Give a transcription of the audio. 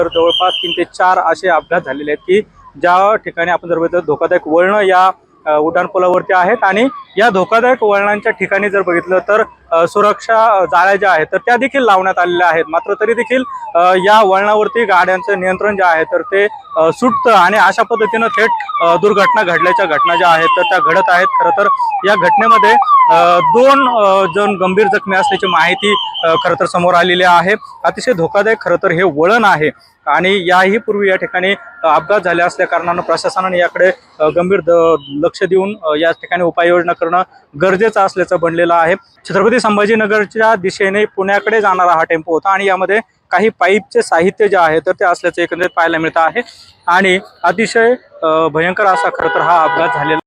तर जवळपास तीन ते चार असे अपघात झालेले आहेत की ज्या ठिकाणी आपण जर बघितलं धोकादायक वळणं या उड्डाणपुलावरती आहेत आणि या धोकादायक वळणांच्या ठिकाणी जर बघितलं तर सुरक्षा जाळ्या ज्या आहेत तर त्या देखील लावण्यात आलेल्या आहेत. मात्र तरी देखील या वळणावरती गाड्यांचं नियंत्रण जे आहे तर ते सुटतं आणि अशा पद्धतीनं थेट दुर्घटना घडल्याच्या घटना ज्या आहेत तर त्या घडत आहेत. खरं तर या घटनेमध्ये दोन जण गंभीर जखमी असल्याची माहिती खरं तर समोर आलेली आहे. अतिशय धोकादायक खरं तर हे वळण आहे. आणि याही पूर्वी या ठिकाणी अपघात झाले असल्या कारणानं प्रशासनाने याकडे गंभीर द- लक्ष देऊन या ठिकाणी उपाययोजना करणं गरजेचं असल्याचं बनलेलं आहे. छत्रपती संभाजीनगरच्या दिशेने पुण्याकडे जाणारा हा टेम्पो होता आणि यामध्ये काही पाईपचे साहित्य जे आहे तर ते असल्याचं एकंदरीत पाहायला मिळतं आहे. आणि अतिशय भयंकर असा खरं तर हा अपघात झालेला